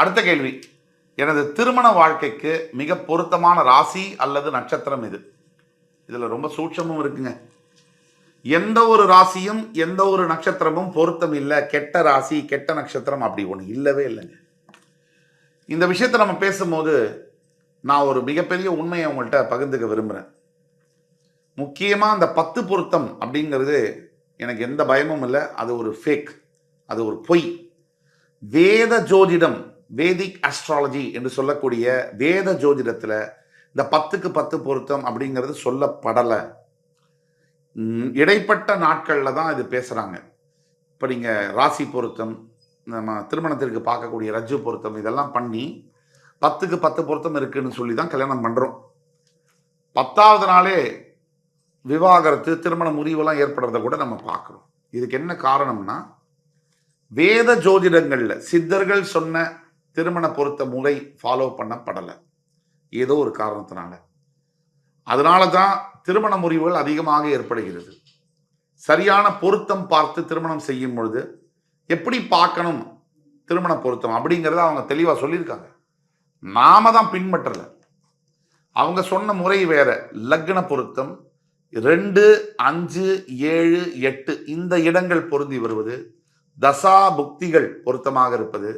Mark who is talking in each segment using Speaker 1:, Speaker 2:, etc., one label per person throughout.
Speaker 1: அடுத்த கேள்வி. எனது திருமண வாழ்க்கைக்கு மிக பொருத்தமான ராசி அல்லது நட்சத்திரம் இது இதில் ரொம்ப சூட்சமும் இருக்குங்க. எந்த ஒரு ராசியும் எந்த ஒரு நட்சத்திரமும் பொருத்தம் இல்லை. கெட்ட ராசி கெட்ட நட்சத்திரம் அப்படி ஒன்று இல்லவே இல்லைங்க. இந்த விஷயத்தை நம்ம பேசும்போது நான் ஒரு மிகப்பெரிய உண்மையை உங்கள்கிட்ட பகிர்ந்துக்க விரும்புகிறேன் முக்கியமாக அந்த பத்து பொருத்தம் அப்படிங்கிறது எனக்கு எந்த பயமும் இல்லை. அது ஒரு ஃபேக் அது ஒரு பொய். வேத ஜோதிடம் வேதிக் அஸ்ட்ராலஜி என்று சொல்லக்கூடிய வேத ஜோதிடத்தில் இந்த பத்துக்கு பத்து பொருத்தம் அப்படிங்கிறது சொல்லப்படலை. இடைப்பட்ட நாட்களில் தான் இது பேசுகிறாங்க இப்போ நீங்கள் ராசி பொருத்தம் நம்ம திருமணத்திற்கு பார்க்கக்கூடிய ரஜ்ஜு பொருத்தம் இதெல்லாம் பண்ணி பத்துக்கு பத்து பொருத்தம் இருக்குதுன்னு சொல்லி தான் கல்யாணம் பண்ணுறோம் பத்தாவது நாளே விவாகரத்து திருமண முறிவெல்லாம் ஏற்படுறத கூட நம்ம பார்க்குறோம். இதுக்கு என்ன காரணம்னா வேத ஜோதிடங்களில் சித்தர்கள் சொன்ன திருமண பொருத்த முறை ஃபாலோ பண்ணப்படலை. ஏதோ ஒரு காரணத்தினால. அதனால தான் திருமண முறிவுகள் அதிகமாக ஏற்படுகிறது. சரியான பொருத்தம் பார்த்து திருமணம் செய்யும் பொழுது எப்படி பார்க்கணும் திருமண பொருத்தம் அப்படிங்கிறத அவங்க தெளிவாக சொல்லியிருக்காங்க. நாம தான் பின்பற்றலை. அவங்க சொன்ன முறை வேற லக்ன பொருத்தம் ரெண்டு அஞ்சு ஏழு எட்டு இந்த இடங்கள் பொருந்தி வருவது தசா புக்திகள் பொருத்தமாக இருப்பது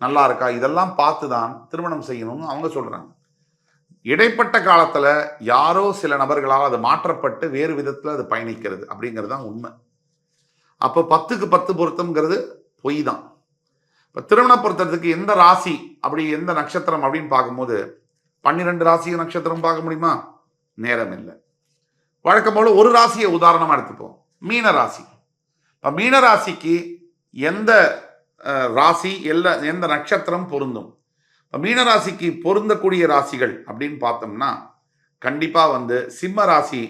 Speaker 1: நல்லா இருக்கா இதெல்லாம் பார்த்து தான் திருமணம் செய்யணும்னு அவங்க சொல்கிறாங்க இடைப்பட்ட காலத்தில் யாரோ சில நபர்களால் அது மாற்றப்பட்டு வேறு விதத்தில் அது பயணிக்கிறது அப்படிங்கிறது தான் உண்மை. அப்போ பத்துக்கு பத்து பொருத்தம்ங்கிறது பொய் தான் இப்போ திருமண பொருத்தத்துக்கு எந்த ராசி அப்படி எந்த நட்சத்திரம் அப்படின்னு பார்க்கும்போது பன்னிரெண்டு ராசியும் நட்சத்திரம் பார்க்க முடியுமா? நேரம் இல்லை. வழக்கம் போல ஒரு ராசியை உதாரணமாக எடுத்துப்போம். மீன ராசி. இப்போ மீன ராசிக்கு எந்த ராசி எல்லா எந்த நட்சத்திரம் பொருந்தும். இப்போ மீன ராசிக்கு பொருந்தக்கூடிய ராசிகள் அப்படின்னு பார்த்தோம்னா கண்டிப்பாக வந்து சிம்ம ராசி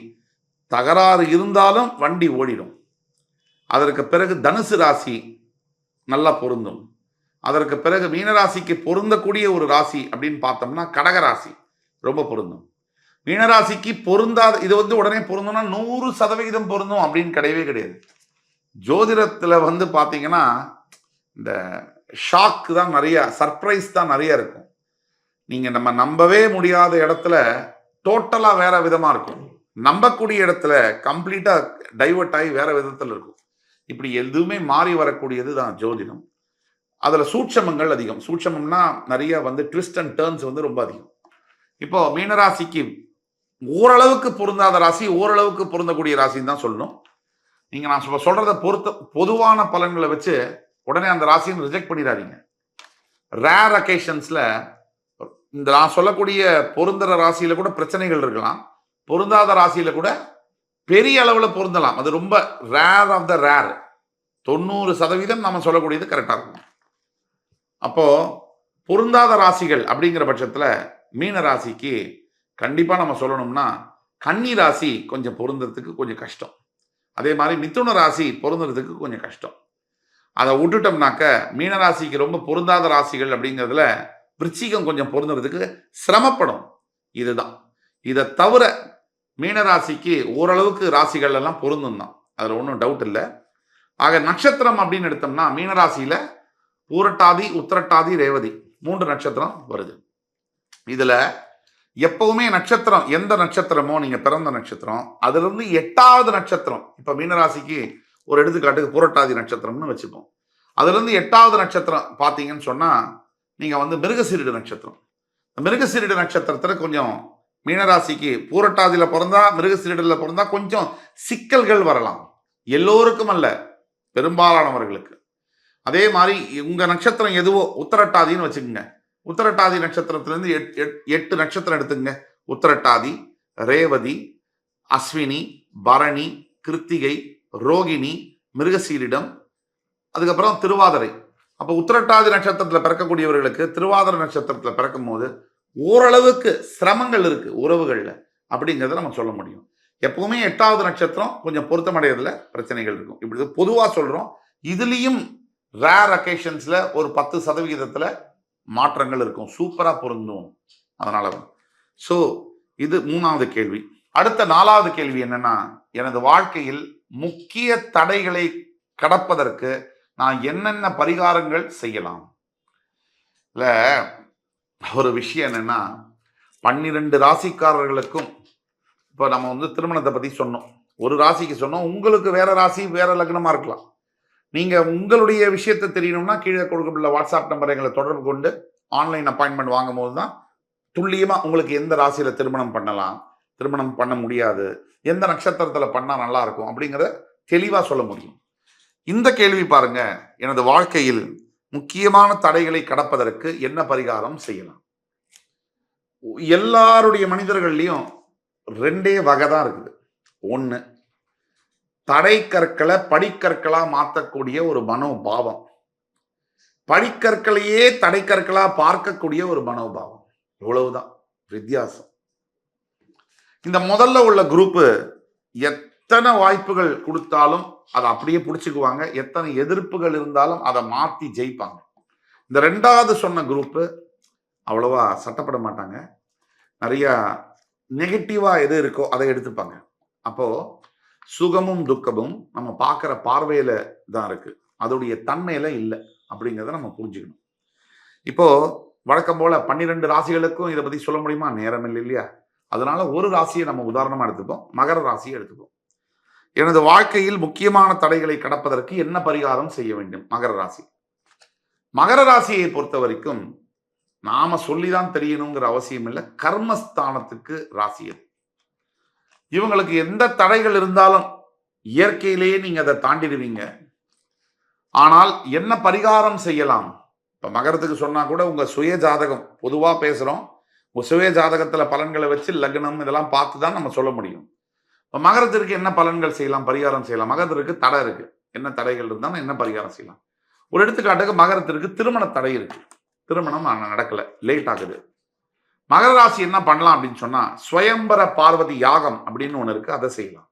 Speaker 1: தகராறு இருந்தாலும் வண்டி ஓடிடும். அதற்கு பிறகு தனுசு ராசி நல்லா பொருந்தும். அதற்கு பிறகு மீனராசிக்கு பொருந்தக்கூடிய ஒரு ராசி அப்படின்னு பார்த்தோம்னா கடக ராசி ரொம்ப பொருந்தும். மீனராசிக்கு பொருந்தாத இது வந்து உடனே பொருந்தோம்னா நூறு சதவிகிதம் பொருந்தும் அப்படின்னு கிடையவே கிடையாது. ஜோதிடத்தில் வந்து பார்த்தீங்கன்னா இந்த ஷாக் தான் நிறைய சர்ப்ரைஸ் தான் நிறைய இருக்கும். நீங்க நம்ம நம்பவே முடியாத இடத்துல டோட்டலா வேற விதமா இருக்கும். நம்பக்கூடிய இடத்துல கம்ப்ளீட்டா டைவர்ட் ஆகி வேற விதத்துல இருக்கும். இப்படி எதுவுமே மாறி வரக்கூடியது தான் ஜோதிடம். அதுல சூட்சமங்கள் அதிகம். சூட்சமம்னா நிறைய வந்து ட்விஸ்ட் அண்ட் டேர்ன்ஸ் வந்து ரொம்ப அதிகம். இப்போ மீனராசிக்கு ஓரளவுக்கு பொருந்தாத ராசி ஓரளவுக்கு பொருந்தக்கூடிய ராசின்னு தான் சொல்லணும். நீங்க நான் சொல்ல- பொறுத்த பொதுவான பலன்களை வச்சு உடனே அந்த ராசின்னு ரிஜெக்ட் பண்ணிடாதீங்க. ரேர் அக்கேஷன்ஸில் இந்த நான் சொல்லக்கூடிய பொருந்துற ராசியில் கூட பிரச்சனைகள் இருக்கலாம். பொருந்தாத ராசியில் கூட பெரிய அளவில் பொருந்தலாம். அது ரொம்ப ரேர் ஆஃப் த ரேர் தொண்ணூறு சதவீதம் நம்ம சொல்லக்கூடியது கரெக்டாக இருக்கும். அப்போது பொருந்தாத ராசிகள் அப்படிங்கிற பட்சத்தில் மீன ராசிக்கு கண்டிப்பாக நம்ம சொல்லணும்னா கன்னி ராசி கொஞ்சம் பொருந்துறதுக்கு கொஞ்சம் கஷ்டம். அதே மாதிரி மிதுன ராசி பொருந்துறதுக்கு கொஞ்சம் கஷ்டம். அதை விட்டுட்டோம்னாக்க மீனராசிக்கு ரொம்ப பொருந்தாத ராசிகள் அப்படிங்கிறதுல விருச்சிகம் கொஞ்சம் பொருந்துறதுக்கு சிரமப்படும். இதுதான். இதை தவிர மீனராசிக்கு ஓரளவுக்கு ராசிகள் எல்லாம் பொருந்தும் தான். அதில் ஒன்றும் டவுட் இல்லை. ஆக நட்சத்திரம் அப்படின்னு எடுத்தோம்னா மீனராசியில் பூரட்டாதி உத்திரட்டாதி ரேவதி மூன்று நட்சத்திரம் வருது. இதில் எப்பவுமே நட்சத்திரம் எந்த நட்சத்திரமோ நீங்கள் பிறந்த நட்சத்திரம் அதுலேருந்து எட்டாவது நட்சத்திரம் இப்போ மீனராசிக்கு ஒரு எடுத்துக்காட்டுக்கு புரட்டாதி நட்சத்திரம்னு வச்சுப்போம். அதுலேருந்து எட்டாவது நட்சத்திரம் பார்த்தீங்கன்னு சொன்னால் நீங்கள் வந்து மிருகசீரிட நட்சத்திரம். இந்த மிருகசீரிட நட்சத்திரத்தில் கொஞ்சம் மீனராசிக்கு பூரட்டாதியில் பிறந்தா மிருகசீரிடல பிறந்தா கொஞ்சம் சிக்கல்கள் வரலாம். எல்லோருக்கும் அல்ல பெரும்பாலானவர்களுக்கு. அதே மாதிரி உங்கள் நட்சத்திரம் எதுவோ உத்தரட்டாதின்னு வச்சுக்கோங்க. உத்தரட்டாதி நட்சத்திரத்துலேருந்து எட்- எட்டு நட்சத்திரம் எடுத்துங்க உத்தரட்டாதி ரேவதி அஸ்வினி பரணி கிருத்திகை ரோகிணி மிருகசீரிடம் அதுக்கப்புறம் திருவாதிரை. அப்போ உத்திரட்டாதி நட்சத்திரத்தில் பிறக்கக்கூடியவர்களுக்கு திருவாதிரை நட்சத்திரத்தில் பிறக்கும் போது ஓரளவுக்கு சிரமங்கள் இருக்குது உறவுகளில். அப்படிங்கிறத நம்ம சொல்ல முடியும். எப்பவுமே எட்டாவது நட்சத்திரம் கொஞ்சம் பொருத்தமடைறதுல பிரச்சனைகள் இருக்கும். இப்படி பொதுவாக சொல்கிறோம் இதுலேயும் ரேர் அக்கேஷன்ஸில் ஒரு பத்து சதவிகிதத்தில் மாற்றங்கள் இருக்கும். சூப்பராக பொருந்தும் அதனால ஸோ இது மூணாவது கேள்வி. அடுத்த நாலாவது கேள்வி என்னன்னா எனது வாழ்க்கையில் முக்கிய தடைகளை கடப்பதற்கு நான் என்னென்ன பரிகாரங்கள் செய்யலாம்? இல்லை ஒரு விஷயம் என்னென்னா பன்னிரெண்டு ராசிக்காரர்களுக்கும் இப்போ நம்ம வந்து திருமணத்தை பற்றி சொன்னோம். ஒரு ராசிக்கு சொன்னோம் உங்களுக்கு வேற ராசி வேற லக்னமாக இருக்கலாம். நீங்கள் உங்களுடைய விஷயத்தை தெரியணும்னா கீழே கொடுக்கப்பட்ட வாட்ஸ்அப் நம்பர் எங்களை தொடர்பு கொண்டு ஆன்லைன் அப்பாயின்மெண்ட் வாங்கும் போது தான் துல்லியமாக உங்களுக்கு எந்த ராசியில் திருமணம் பண்ணலாம்? திருமணம் பண்ண முடியாது. எந்த நட்சத்திரத்தில் பண்ணால் நல்லா இருக்கும் அப்படிங்கிறத தெளிவாக சொல்ல முடியும். இந்த கேள்வி பாருங்க. எனது வாழ்க்கையில் முக்கியமான தடைகளை கடப்பதற்கு என்ன பரிகாரம் செய்யலாம்? எல்லாருடைய மனிதர்கள்லையும் ரெண்டே வகை தான் இருக்குது. ஒன்று தடை கற்களை படிக்கற்களாக மாற்றக்கூடிய ஒரு மனோபாவம். படிக்கற்களையே தடை கற்களாக பார்க்கக்கூடிய ஒரு மனோபாவம். இவ்வளவுதான். வித்தியாசம். இந்த முதல்ல உள்ள குரூப்பு எத்தனை வாய்ப்புகள் கொடுத்தாலும் அதை அப்படியே பிடிச்சிக்குவாங்க. எத்தனை எதிர்ப்புகள் இருந்தாலும் அதை மாற்றி ஜெயிப்பாங்க. இந்த ரெண்டாவது சொன்ன குரூப்பு அவ்வளவா சட்டப்பட மாட்டாங்க. நிறையா நெகட்டிவாக எது இருக்கோ அதை எடுத்துப்பாங்க. அப்போது சுகமும் துக்கமும் நம்ம பார்க்குற பார்வையில் தான் இருக்குது அதோடைய தன்மையில் இல்லை அப்படிங்கிறத நம்ம புரிஞ்சுக்கணும். இப்போது வழக்கம் போல் பன்னிரெண்டு ராசிகளுக்கும் இதை பற்றி சொல்ல முடியுமா? நேரம் இல்லை இல்லையா? அதனால ஒரு ராசியை நம்ம உதாரணமாக எடுத்துப்போம். மகர ராசியை எடுத்துப்போம். எனது வாழ்க்கையில் முக்கியமான தடைகளை கடப்பதற்கு என்ன பரிகாரம் செய்ய வேண்டும்? மகர ராசி. மகர ராசியை பொறுத்த வரைக்கும் நாம சொல்லிதான் தெரியணுங்கிற அவசியம் இல்லை. கர்மஸ்தானத்துக்கு ராசி அது. இவங்களுக்கு எந்த தடைகள் இருந்தாலும் இயற்கையிலேயே நீங்க அதை தாண்டிடுவீங்க. ஆனால் என்ன பரிகாரம் செய்யலாம்? இப்ப மகரத்துக்கு சொன்னா கூட உங்க சுய ஜாதகம் பொதுவா பேசுறோம். சுய ஜாதகத்துல பலன்களை வச்சு லக்னம் இதெல்லாம் பார்த்து தான் நம்ம சொல்ல முடியும். இப்போ மகரத்திற்கு என்ன பலன்கள் செய்யலாம்? பரிகாரம் செய்யலாம். மகரத்திற்கு தடை இருக்கு. என்ன தடைகள் இருந்தாலும் என்ன பரிகாரம் செய்யலாம்? ஒரு எடுத்துக்காட்டுக்கு மகரத்திற்கு திருமண தடை இருக்கு. திருமணம் நடக்கல. லேட் ஆகுது. மகர ராசி என்ன பண்ணலாம் அப்படின்னு சொன்னா சுயம்பர பார்வதி யாகம் அப்படின்னு ஒன்று இருக்கு. அதை செய்யலாம்.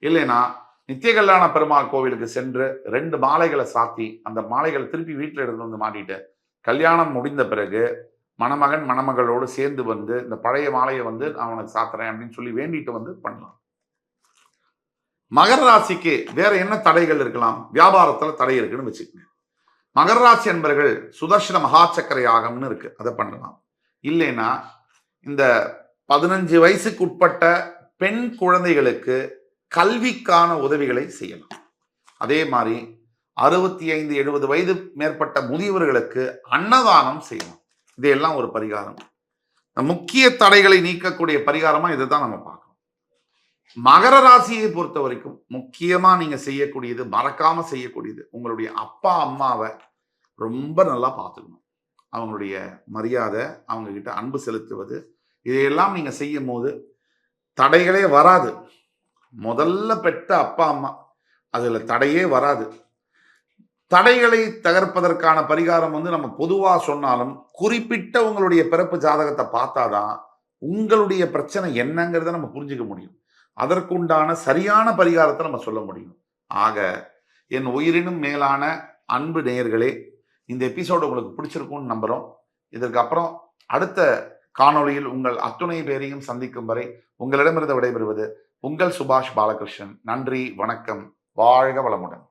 Speaker 1: இல்லைன்னா நித்திய கல்யாண பெருமாள் கோவிலுக்கு சென்று ரெண்டு மாலைகளை சாத்தி அந்த மாலைகளை திருப்பி வீட்டில் எடுத்து வந்து மாட்டிட்டு கல்யாணம் முடிந்த பிறகு மணமகன் மணமகளோடு சேர்ந்து வந்து இந்த பழைய மாலையை வந்து நான் அவனுக்கு சாத்துறேன் அப்படின்னு சொல்லி வேண்டிட்டு வந்து பண்ணலாம். மகர ராசிக்கு வேற என்ன தடைகள் இருக்கலாம்? வியாபாரத்துல தடை இருக்குன்னு வச்சுக்கோங்க. மகர ராசி என்பர்கள் சுதர்ஷன மகாச்சக்கர யாகம்னு இருக்கு. அதை பண்ணலாம். இல்லைன்னா இந்த பதினஞ்சு வயசுக்கு உட்பட்ட பெண் குழந்தைகளுக்கு கல்விக்கான உதவிகளை செய்யலாம். அதே மாதிரி அறுபத்தி ஐந்து எழுபது வயது மேற்பட்ட முதியவர்களுக்கு அன்னதானம் செய்யலாம். இதையெல்லாம் ஒரு பரிகாரம். முக்கிய தடைகளை நீக்கக்கூடிய பரிகாரமா இதை தான் நம்ம பார்க்கணும். மகர ராசியை பொறுத்த வரைக்கும் முக்கியமா நீங்க செய்யக்கூடியது மறக்காம செய்யக்கூடியது உங்களுடைய அப்பா அம்மாவை ரொம்ப நல்லா பார்த்துக்கணும். அவங்களுடைய மரியாதை அவங்க கிட்ட அன்பு செலுத்துவது இதையெல்லாம் நீங்க செய்யும் போது தடைகளே வராது. முதல்ல பெற்ற அப்பா அம்மா அதில் தடையே வராது. தடைகளை தகர்ப்பதற்கான பரிகாரம் வந்து நம்ம பொதுவாக சொன்னாலும் குறிப்பிட்ட உங்களுடைய பிறப்பு ஜாதகத்தை பார்த்தாதான் உங்களுடைய பிரச்சனை என்னங்கிறத நம்ம புரிஞ்சுக்க முடியும். அதற்குண்டான சரியான பரிகாரத்தை நம்ம சொல்ல முடியும். ஆக என் உயிரினும் மேலான அன்பு நேயர்களே இந்த எபிசோடு உங்களுக்கு பிடிச்சிருக்கும்னு நம்புறோம். இதற்கு அப்புறம் அடுத்த காணொளியில் உங்கள் அத்துணை பேரையும் சந்திக்கும் வரை உங்களிடமிருந்து விடைபெறுவது உங்கள் சுபாஷ் பாலகிருஷ்ணன். நன்றி வணக்கம். வாழ்க வளமுடன்.